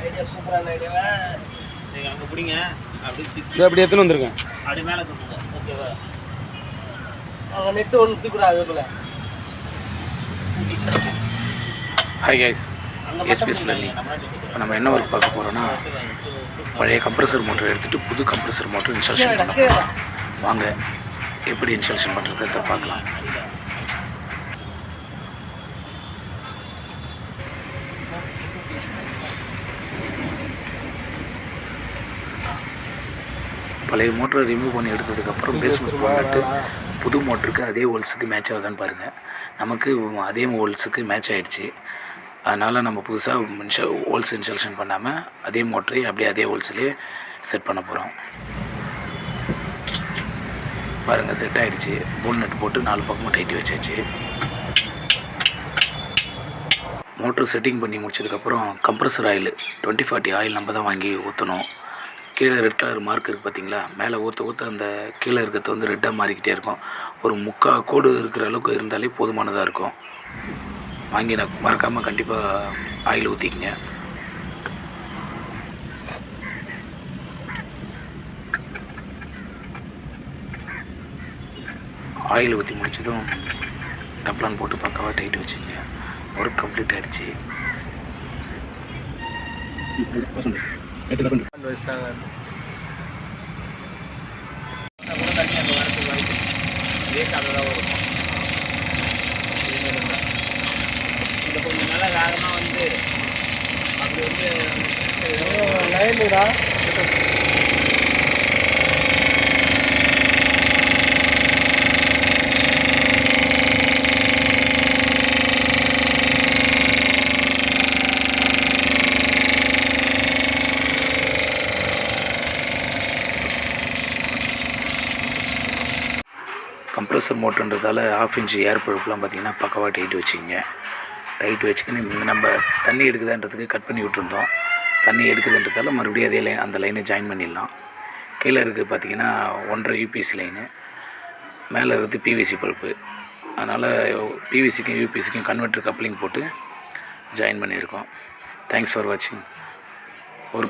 Idea சூப்பரான ஐடியாவா? நீங்கள் அங்கே பிடிங்க. அப்படி எடுத்துன்னு வந்திருக்கேன் அப்படி மேலே ஓகேவா அவன் நெட்டு ஒன்று தூக்குறா அது போல. ஹாய் கைஸ் எஸ்பிஎஸ் பிளல்லி இப்போ நம்ம என்ன ஒர்க் பார்க்க போகிறோன்னா பழைய கம்ப்ரஸர் மோட்டர் எடுத்துகிட்டு புது கம்ப்ரஸர் மோட்டர் இன்ஸ்டாலேஷன் பண்ண போகிறோம் வாங்க எப்படி இன்ஸ்டாலேஷன் பண்ணுறதை பார்க்கலாம். பழைய மோட்டரை ரிமூவ் பண்ணி எடுத்ததுக்கப்புறம் பேஸ்மெண்ட் போட்டு புது மோட்டருக்கு அதே ஹோல்ஸுக்கு மேட்ச் ஆகுதான்னு பாருங்கள் நமக்கு அதே ஹோல்ஸுக்கு மேட்ச் ஆகிடுச்சு அதனால் நம்ம புதுசாக இன்ஷா ஹோல்ஸ் இன்ஸ்டாலேஷன் பண்ணாமல் அதே மோட்டரை அப்படியே அதே ஹோல்ஸ்லேயே செட் பண்ண போகிறோம் பாருங்கள் செட் ஆகிடுச்சு போல் நட் போட்டு நாலு பக்கமும் டைட்டி வச்சாச்சு. மோட்ரு செட்டிங் பண்ணி முடிச்சதுக்கப்புறம் compressor oil twenty forty oil நம்ம தான் வாங்கி ஊற்றணும் கீழே ரெட் கலர் மார்க் இருக்குது பார்த்தீங்களா மேலே ஊற்ற ஊற்ற அந்த கீழே இருக்கிறது வந்து ரெட்டாக மாறிக்கிட்டே இருக்கும். ஒரு முக்கால் கோடு இருக்கிற அளவுக்கு இருந்தாலே போதுமானதாக இருக்கும். வாங்கி நான் மறக்காமல் கண்டிப்பாக ஆயில் ஊற்றிக்கிங்க ஆயில் ஊற்றி முடிச்சதும் டப்ளான் போட்டு பக்காவாக டைட் வச்சுங்க ஒர்க் கம்ப்ளீட் ஆகிடுச்சு வரைக்கும் இதே கதை தான் வரும் இந்த கொஞ்சம் நல்லா வேகமாக வந்து அப்படி வந்து லைனுடா கம்ப்ரெசர் மோட்டருன்றதால ஆஃப் இன்ச் ஏர் பழுப்புலாம் பார்த்திங்கன்னா பக்கவாக டைட் வச்சுக்கோங்க. டைட் வச்சுக்கின்னு நம்ம தண்ணி எடுக்குதான்றதுக்கு கட் பண்ணி விட்டுருந்தோம். தண்ணி எடுக்குதுன்றதால மறுபடியும் அதே லைன் அந்த லைனை ஜாயின் பண்ணிடலாம். கீழே இருக்குது பார்த்தீங்கன்னா ஒன்றரை யூபிஎஸ்சி லைனு மேலே இருக்குது பிவிசி பழுப்பு அதனால் பிவிசிக்கும் யூபிஎஸ்சிக்கும் கன்வெர்ட்டர் கப்ளிங் போட்டு ஜாயின் பண்ணியிருக்கோம். தேங்க்ஸ் ஃபார் வாட்சிங் ஒரு